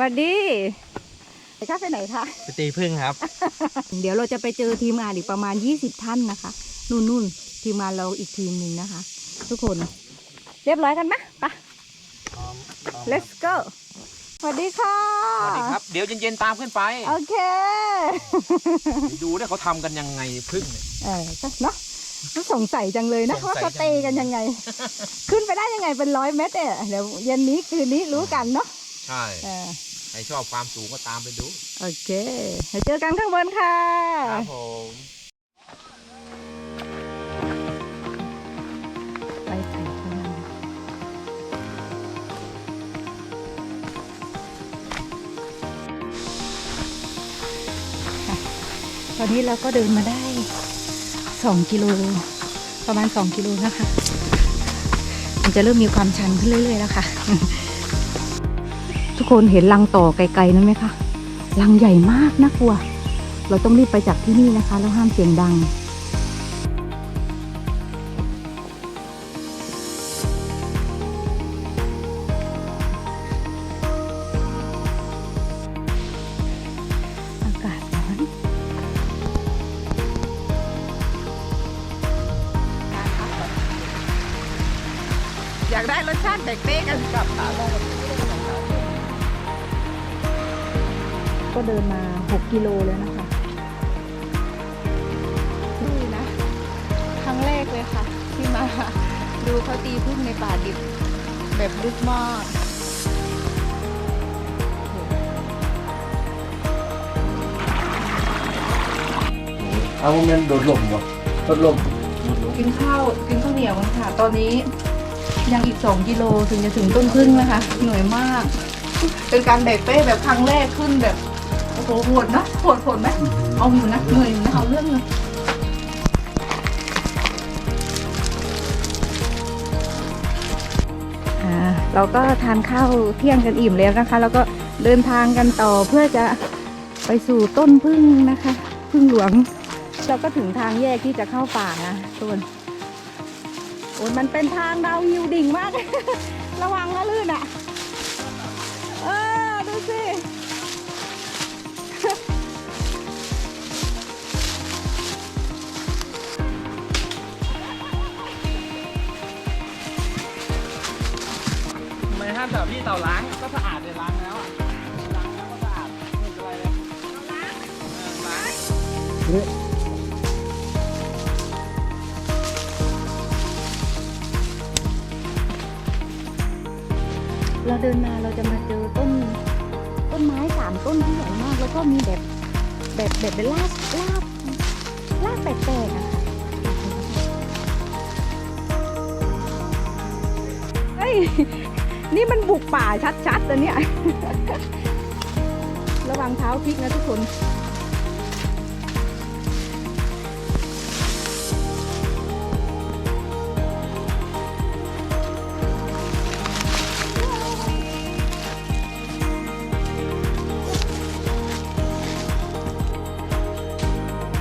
สวัสดีไปค่ะไปไหนคะ ไปตีพึ่งครับ เดี๋ยวเราจะไปเจอทีมงานอีกประมาณ 20 ท่านนะคะ นู่นนู่นทีมงานเราอีกทีมหนึ่งนะคะ ทุกคน เรียบร้อยกันไหมไป let's go สวัสดีค่ะ สวัสดีครับ เดี๋ยวเย็นๆตามขึ้นไป โอเค ดูเนี่ยเขาทำกันยังไงพึ่งเนี่ยเออเนาะมันสงสัยจังเลยนะสงว่าสัยเขาเตะกันยังไง ขึ้นไปได้ยังไงเป็นร้อยเมตรเนี่ยเดี๋ยวเย็นนี้คืนนี้รู้กันเนาะใช่เออ ใครชอบความสูงก็ตามไปดู โอเคเดี๋ยวเจอกันข้างบนค่ะ ครับผมไปใส่ข้างในค่ะตอนนี้เราก็เดินมาได้ 2 กิโล ประมาณ 2 กิโลนะคะ มันจะเริ่มมีความชันขึ้นเรื่อยๆแล้วค่ะ ทุกคนเห็นลังต่อไกลๆนั้นไหมคะลังใหญ่มากน่ากลัว เราต้องรีบไปจากที่นี่นะคะ แล้วห้ามเสียงดัง ดูเขาตีพึ่งในป่าดิบแบบลึกมากเอาโมเมนโดดลมวะโดดลมกินข้าวกินข้าวเหนียวกันค่ะ ตอนนี้ยังอีก 2 กิโลถึงจะถึงต้นพึ่งนะคะ เหนื่อยมาก เป็นการแบกเป้แบบครั้งแรกขึ้นแบบ โอ้โหโหดนะโหดโหดไหมเอาอยู่นะเหนื่อยนะเอาเรื่องเลย เราก็ทานข้าวเที่ยงกันอิ่มแล้วนะคะ แล้วก็เดินทางกันต่อเพื่อจะไปสู่ต้นพึ่งนะคะพึ่งหลวงเราก็ถึงทางแยกที่จะเข้าป่านะทุกคนโอ้ยมันเป็นทางดาวฮิวดิ่งมาก ระวังนะลื่นอะ เออ ดูสิ ห้ามจับพี่เต่าล้างก็สะอาดเลยล้างแล้วอะล้างแล้วก็สะอาดไม่เป็นไรเลยเออล้างเราเดินมาเราจะมาเจอต้น ต้นไม้สามต้นที่ใหญ่มาก แล้วก็มีแบบแบบแบบเป็นลากลาก นี่มันบุกป่าชัดๆเลยเนี่ย ระวังเท้าพลิกนะทุกคน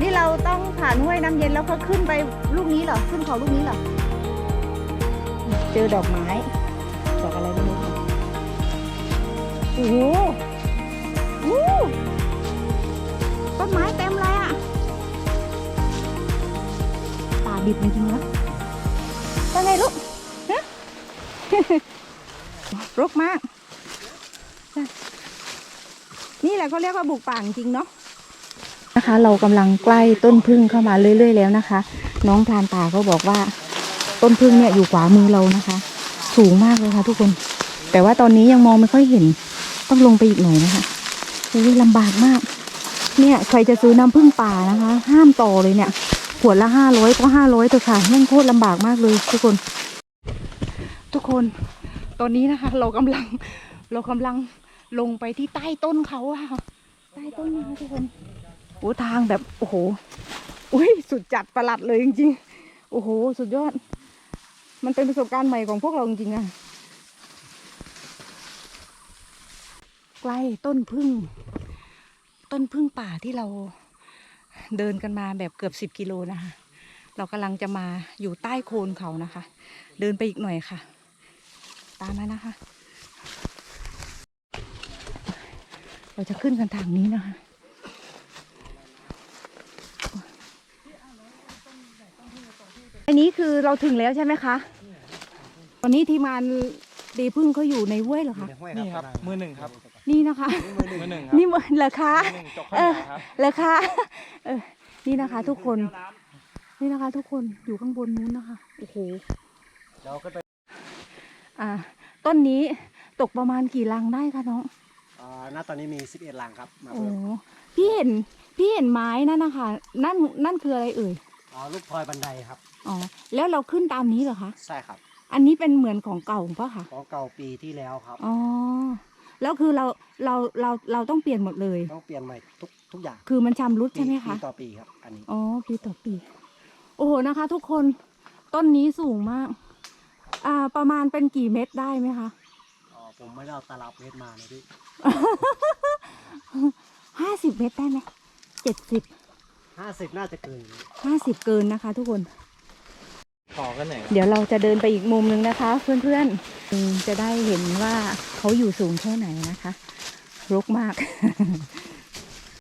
นี่เราต้องผ่านห้วยน้ำเย็นแล้วก็ขึ้นไปลูกนี้เหรอ ขึ้นเขาลูกนี้เหรอ เจอดอกไม้ อ้โหโอ้โหต้นไม้เต็มเลยอะป่าดิบจริงๆนะเป็นไงลูกฮะรกมาก นี่แหละเขาเรียกว่าบุกป่าจริงเนาะนะคะ เรากำลังใกล้ต้นพึ่งเข้ามาเรื่อย ๆ แล้วนะคะ น้องพรานป่าก็บอกว่า ต้นพึ่งเนี่ยอยู่ขวามือเรานะคะ สูงมากเลยค่ะทุกคน แต่ว่าตอนนี้ยังมองไม่ค่อยเห็น ต้องลงไปอีกหน่อยนะคะโอ้ยลำบากมาก เนี่ย ใครจะซื้อน้ำพึ่งป่านะคะ ห้ามต่อเลยเนี่ย ขวดละห้าร้อยก็ห้าร้อยเถอค่ะแม่งโคตรลำบากมากเลยทุกคน ทุกคน ตอนนี้นะคะ เรากำลัง เรากำลังลงไปที่ใต้ต้นเขาอะค่ะ ใต้ต้นนะคะทุกคนโอ้ทางแบบ โอ้โห อุ้ยสุดจัดประหลัดเลยจริงๆ โอ้โห สุดยอด มันเป็นประสบการณ์ใหม่ของพวกเราจริงๆอะ ใกล้ต้นพึ่ง ต้นพึ่งป่าที่เราเดินกันมาแบบเกือบสิบกิโลนะคะ เรากำลังจะมาอยู่ใต้โคนเขานะคะ เดินไปอีกหน่อยค่ะ ตามมานะคะ เราจะขึ้นกันทางนี้นะคะอันนี้คือเราถึงแล้วใช่ไหมคะตอนนี้ทีมงาน ดีพึ่งเขาอยู่ในห้วยเหรอคะ นี่ครับ มือหนึ่งครับ นี่นะคะ มือหนึ่งครับนี่เหมือนเหรอคะมือหนึ่งจกข้าวเหนียวครับ เหรอคะเออนี่นะคะ ทุกคน นี่นะคะ ทุกคนอยู่ข้างบนนู้นนะคะโอ้โหเราก็ไปอ่า ต้นนี้ตกประมาณกี่ลังได้คะน้อง อ่าณตอนนี้มี 11ลังครับ มาโอ้เพิ่มพี่เห็นพี่เห็นไม้นั่นนะคะนั่นนั่นคืออะไรเอ่ย อ๋อลูกพลอยบันไดครับ อ๋อ แล้วเราขึ้นตามนี้เหรอคะ ใช่ครับ อันนี้เป็นเหมือนของเก่าปะคะของเก่าปีที่แล้วครับ อ๋อ แล้วคือเราเราเราเราต้องเปลี่ยนหมดเลย ต้องเปลี่ยนใหม่ทุกทุกอย่าง คือมันชำรุดใช่ไหมคะ ปีต่อปีครับ อันนี้ อ๋อ ปีต่อปี โอ้โหนะคะ ทุกคน ต้นนี้สูงมาก อ่า ประมาณเป็นกี่เมตรได้ไหมคะ อ๋อ ผมไม่ได้เอาตลับเมตรมาเลยพี่ห้าสิบเมตรได้ไหมเจ็ดสิบ50น่าจะเกินอยู่ห้าสิบเกินนะคะ ทุกคน ต่อกันไหนเดี๋ยวเราจะเดินไปอีกมุมนึงนะคะ เพื่อนๆอืมจะได้เห็นว่าเขาอยู่สูงแค่ไหนนะคะรกมาก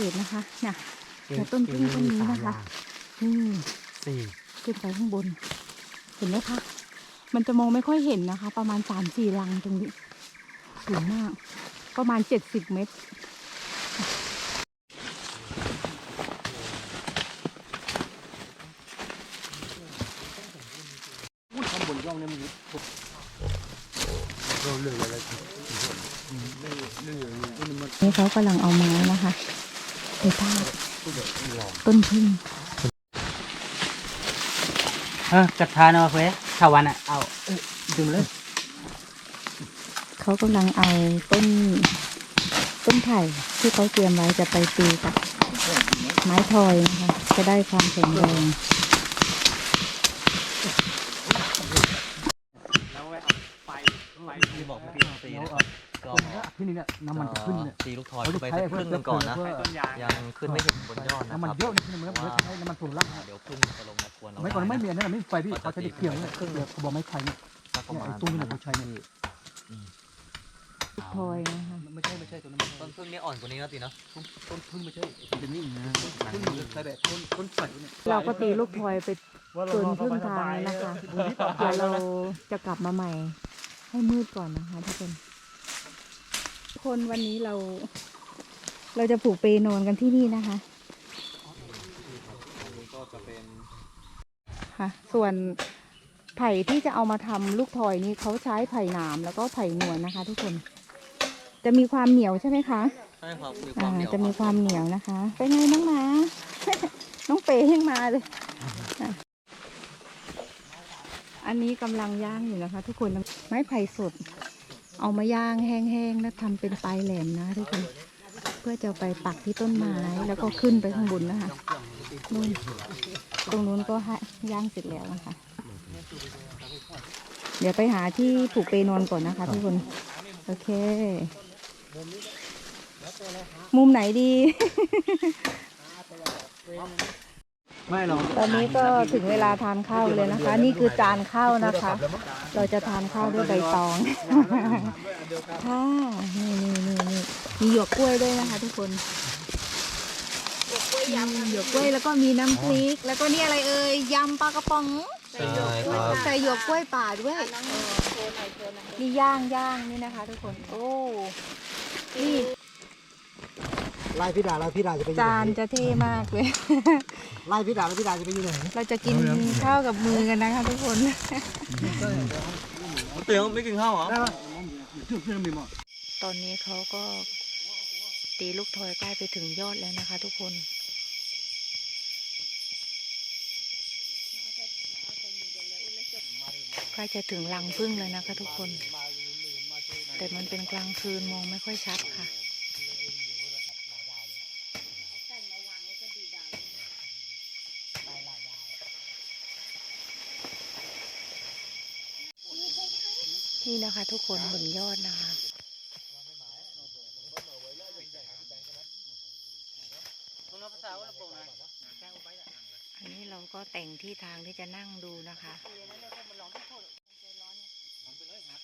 เห็นนะคะน่ะแล้วต้นพึ่งต้นนี้นะคะนี่สี่ขึ้นไปข้างบน เห็นไหมคะมันจะมองไม่ค่อยเห็นนะคะ ประมาณสามสี่ลังตรงนี้สูงมาก ประมาณเจ็ดสิบเมตร ข้างบนร่องเนี่ยมันนี่เขากำลังเอาไม้นะคะไปทาบต้นพึ่งเออกระทานเอาเฟ้ถ้าวันอะเอาดึงเลยเขากำลังเอาต้นต้นไผ่ที่เขาเตรียมไว้จะไปตีกับไม้ทอยนะคะจะได้ความแข็งแรง แล้วไว้เอาไฟไฟ ที่บอกพี่ต้องตีนะครับก็ที่นี่เนี่ยน้ำมันจะขึ้นเนี่ยตีลูกทอยไปสักครึ่งหนึ่งก่อนนะไฟต้นยางยังขึ้นไม่ถึงบนยอดนะน้ำมันครับเยอะนี่ที่นี่มันใช้น้ำมันถั่วลักอ่าเดี๋ยวพึ่งจะลงมากวนเราไม่ก่อนไม่มีด้ะอันนั้นไม่มีไฟพี่เขาจะได้เกี่ยวเนี่ยเครื่องเดียวเขาบอกไม่ใครเนี่ยสักประมาณไอ้ตู้นี่เขาใช้เนี่ยทอยนะคะไม่ใช่ไม่ใช่ตัวนั้นต้นพึ่งนี่อ่อนกว่านี้นะตีนะต้นพึ่งไม่ใช่เป็นนี่นะต้นพึ่งใช้แบบต้นต้นใส่เนี่ยเราก็ตีลูกทอยไปเกินครึ่งทางแล้วนะคะเดี๋ยวเราจะกลับมาใหม่ ให้มืดก่อนนะคะทุกคนทุกคนวันนี้เรา เราจะผูกเปนอนกันที่นี่นะคะก็จะเป็นค่ะส่วนไผ่ที่จะเอามาทำลูกทอยนี้เขาใช้ไผ่หนามแล้วก็ไผ่นวลนะคะ ทุกคน จะมีความเหนียวใช่ไหมคะใช่ครับมีควาอ่ามเหนียวจะมีความเหนียวนะคะเป็นไงน้องหมาน้องเปย์ยังมาเลยอะอันนี้กำลังย่างอยู่นะคะ ทุกคน ไม้ไผ่สด เอามาย่างแห้งๆแล้วทำเป็นปลายแหลมนะทุกคนเพื่อจะไปปักที่ต้นไม้แล้วก็ขึ้นไปข้างบนนะคะนู่นตรงนู้นก็ย่างเสร็จแล้วนะคะ เดี๋ยวไปหาที่ผูกเปนอนก่อนนะคะทุกคน โอเค มุมไหนดี ไม่หรอกตอนนี้ก็ถึงเวลาทานข้าวเลยนะคะ นี่คือจานข้าวนะคะ เราจะทานข้าวด้วยใบตองค่ะนี่นี่นี่นี่มีหยวกกล้วยด้วยนะคะ ทุกคนอืมหยวกกล้วยแล้วก็มีน้ำพริก แล้วก็นี่อะไรเอ่ยยำปลากระป๋องใช่ครับใส่หยวกกล้วยป่าด้วยนี่ย่างย่างนี่นะคะ ทุกคน โอ้นี่ ไล่พี่ดาไล่พี่ดาจะไปอยู่จานไหนจะเท่มากเลย ไล่พี่ดาไล่พี่ดาจะไปอยู่ไหนเราจะกินข้าวกับมือกันนะคะทุกคน เตียงไม่กินข้าวเหรอตอนนี้เขาก็ตีลูกทอยใกล้ไปถึงยอดแล้วนะคะ ทุกคน ใกล้จะถึงรังพึ่งเลยนะคะ ทุกคน แต่มันเป็นกลางคืนมองไม่ค่อยชัดค่ะ นี่นะคะทุกคนบนยอดนะคะ อันนี้เราก็แต่งที่ทางที่จะนั่งดูนะคะ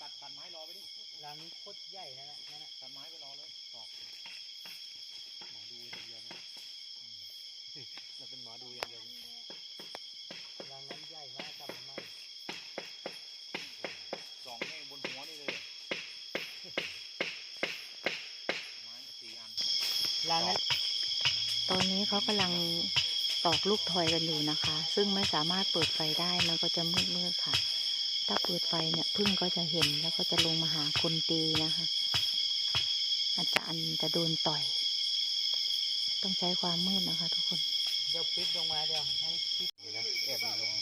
ตัดตัดไม้รรางนี้โคตรใหญ่นั่นแหละนั่นแหละตัดไม้ไปรอเลยตอกหมอดูอย่างเดียวนะเราเป็นหมอดูอย่างเดียว อนนี้เขากำลังตอกลูกทอยกันอยู่นะคะ ซึ่งไม่สามารถเปิดไฟได้มันก็จะมืดๆค่ะ ถ้าเปิดไฟเนี่ยพึ่งก็จะเห็นแล้วก็จะลงมาหาคนตีนะคะ อาจารย์จะโดนต่อย ต้องใช้ความมืดนะคะ ทุกคนเดี๋ยวปิดลงมาเดี๋ยวให้ปิดแอบลง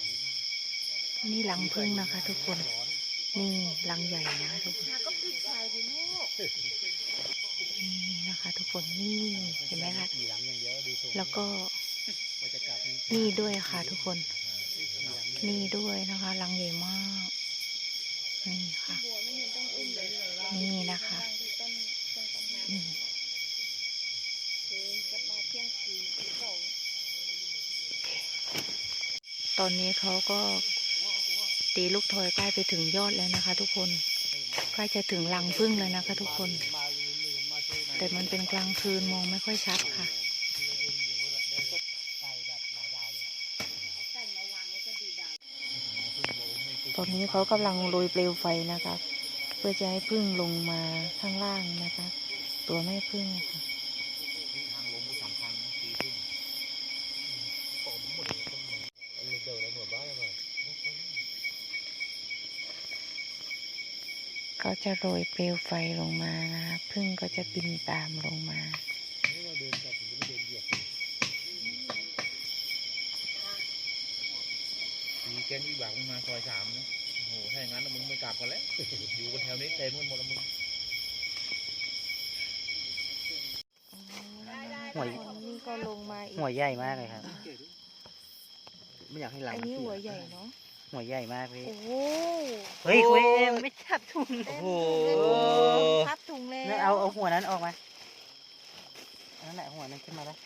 นี่รังพึ่งนะคะ ทุกคนนี่รังใหญ่นะคะทุกคนนี่นะคะ ทุกคนนี่เห็นไหมคะหลังอย่างเดียวดูทรงแล้วก็มันจะกลับนี่ด้วยค่ะทุกคน นี่ด้วยนะคะรังใหญ่มาก นี่ค่ะ นี่นะคะนี่ตอนนี้เขาก็ตีลูกทอยใกล้ไปถึงยอดแล้วนะคะ ทุกคน ใกล้จะถึงรังพึ่งแล้วนะคะ ทุกคน แต่มันเป็นกลางคืนมองไม่ค่อยชัดค่ะตอนนี้เขากำลังโรยเปลวไฟนะคะ เพื่อจะให้พึ่งลงมาข้างล่างนะคะ ตัวแม่พึ่งค่ะ ทางลงผู้สำคัญตีพึ่งผมหมดเลยต้นไม้อันนี้เดินแล้วเหมือนบ้านเลย เขาจะโรยเปลวไฟลงมานะคะพึ่งก็จะบินตามลงมามีแก๊งวิบากมันมาซอยสามนะโอ้โหถ้าอย่างนั้นนะมึงไม่กลับกันแล้ว อยู่กันแถวนี้เต็มกันหมดแล้วมึงหัวนี่ก็ลงมาอีกหัวใหญ่มากเลยครับ ไม่อยากให้หลังอันนี้หัวใหญ่เนาะ หัวใหญ่มากเลยโอ้โหเฮ้ยคุยไม่จับถุงโอ้โหพับถุงเลยนั่นเอาเอาหัวนั้นออกมาอันนั่นแหละหัวนั้นขึ้นมาแล้ว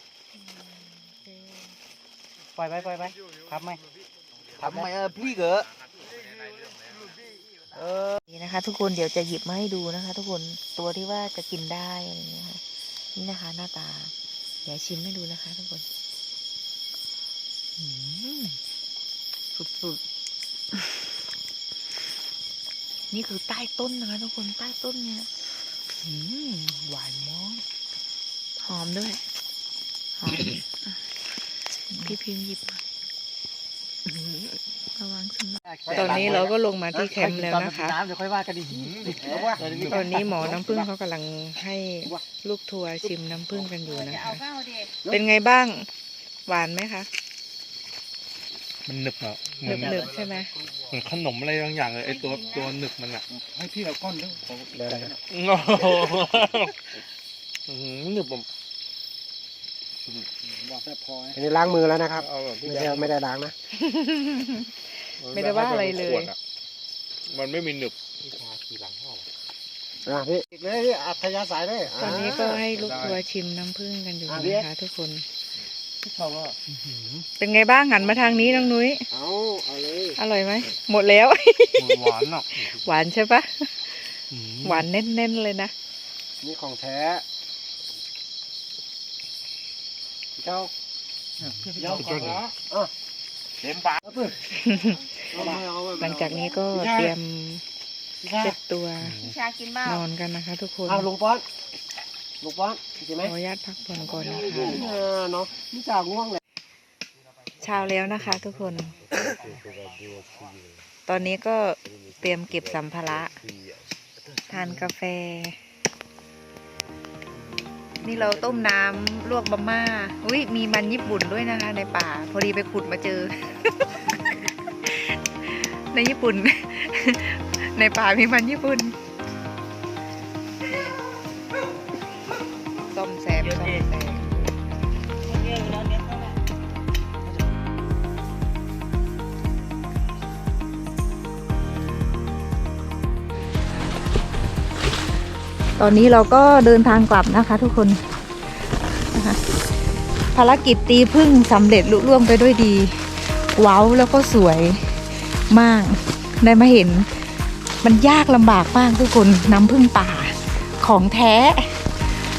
ปล่อยไปปล่อยไปพับไหมพับไหมเออพี่เก๋เออนี่นะคะ ทุกคนเดี๋ยวจะหยิบมาให้ดูนะคะ ทุกคนตัวที่ว่าจะกินได้อะไรอย่างเงี้ยค่ะนี่นะคะ หน้าตาเดี๋ยวชิมให้ดูนะคะ ทุกคนอืมสุดๆ นี่คือใต้ต้นนะคะทุกคนใต้ต้นเนี่ยอืมหวานมากหอมด้วยหอมอะพี่พิมพ์หยิบมาอื้อหือระวังสำลักตอนนี้เราก็ลงมาที่แคมป์แล้วนะคะน้ำเดี๋ยวค่อยว่ากันดีตอนนี้หมอน้ำผึ้งเขากำลังให้ลูกทัวร์ชิมน้ำผึ้งกันอยู่นะคะ เป็นไงบ้าง หวานไหมคะ มันหนึบอะหนึบหนึบๆใช่ไหมเหมือนขนมอะไรบางอย่างเลยไอตัวตัวหนึบมันอะให้พี่เราก้อนด้วยโอ้โหอื้อหือหนึบแบบบอกแค่พออันนี้ล้างมือแล้วนะครับ เอาแบบไม่ได้ไม่ได้ล้างนะไม่ได้ว่าอะไรเลย ขวดอะมันไม่มีหนึบอะพี่อีกเลยพี่อัธยาศัยเลย ตอนนี้ก็ให้ลูกทัวร์ชิมน้ำผึ้งกันอยู่นะคะทุกคน ชอบว่าเป็นไงบ้างหันมาทางนี้น้องนุ้ย เอาเอาเลยอร่อยไหม หมดแล้ว หวานอะหวานใช่ปะอื้อหือหวานแน่นๆเลยนะ นี่ของแท้เจ้าเย้าขอละเต็มปากเอาปืนเอามาเอามาหลังจากนี้ก็เตรียมเช็ดตัวพี่ชากินบ้านอนกันนะคะทุกคนเอาลุงป้อน ลุงป้อนใช่ไหมขออนุญาตพักผ่อนก่อนนะคะเออเนาะนี่จ่าง่วงเลยเช้าแล้วนะคะทุกคน ตอนนี้ก็เตรียมเก็บสัมภาระ ทานกาแฟ นี่เราต้มน้ำลวกบะหม่า อุ้ยมีมันญี่ปุ่นด้วยนะคะ ในป่า พอดีไปขุดมาเจอ ในญี่ปุ่น ในป่ามีมันญี่ปุ่น ตอนนี้เราก็เดินทางกลับนะคะ ทุกคนนะคะภารกิจตีพึ่งสำเร็จลุล่วงไปด้วยดีว้าวแล้วก็สวยมากได้มาเห็น มันยากลำบากมากทุกคนน้ำพึ่งป่าของแท้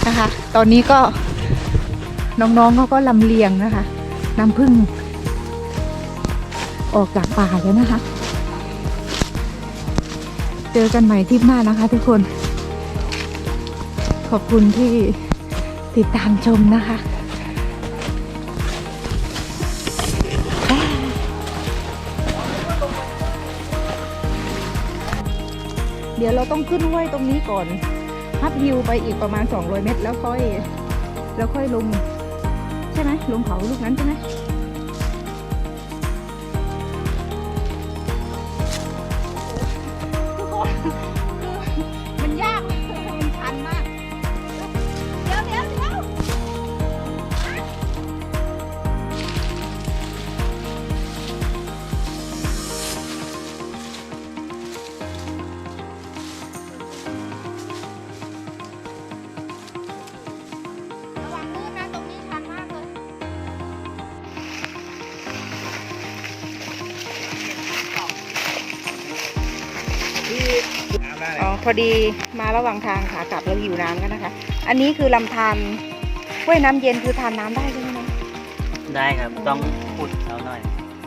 นะคะ ตอนนี้ก็น้องๆเขาก็ลำเลียงนะคะ น้ำพึ่ง ออกจากป่าแล้วนะคะ เจอกันใหม่ทริปหน้านะคะทุกคน ขอบคุณที่ติดตามชมนะคะ เดี๋ยวเราต้องขึ้นห้วยตรงนี้ก่อนพับฮิวไปอีกประมาณ 200 เมตร แล้วค่อย แล้วค่อยลง ใช่ไหมลงเขาลูกนั้นใช่ไหม พอดีมาระหว่างทางขากลับแล้วหิวน้ำกันนะคะ อันนี้คือลำธารห้วยน้ำเย็นคือทานน้ำได้ใช่ไหมน้องได้ครับต้องขุดเอาหน่อย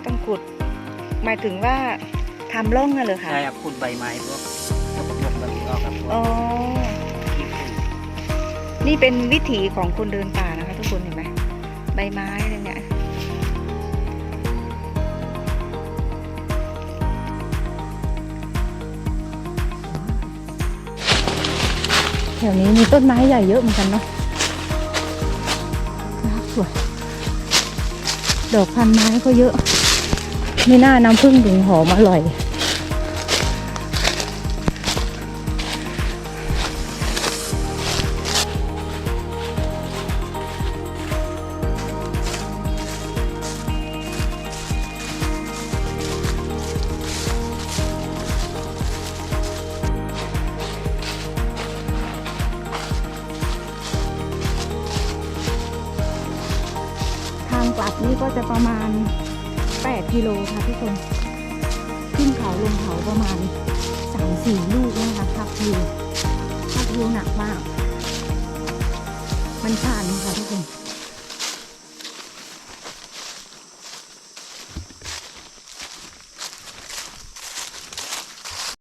ต้องขุด หมายถึงว่าทำร่องน่ะเหรอคะใช่ครับขุดใบไม้พวกสกปรกแบบนี้ออกครับพวอ๋อกขี้ผึ้งนี่เป็นวิถีของคนเดินป่านะคะ ทุกคนเห็นไหมใบไม้ ถวนี้มีต้นไม้ใหญ่เยอะเหมือนกันเนาะน่าสวย ดอกพันไม้ก็เยอะ ไม่น่าน้ำผึ้งถึงหอมอร่อย ก็จะประมาณ 8 กิโลค่ะทุกคน ขึ้นเขาลงเขาประมาณ 3-4 ลูกนะคะพับวิวพับวิวหนักมาก มันชันค่ะทุกคน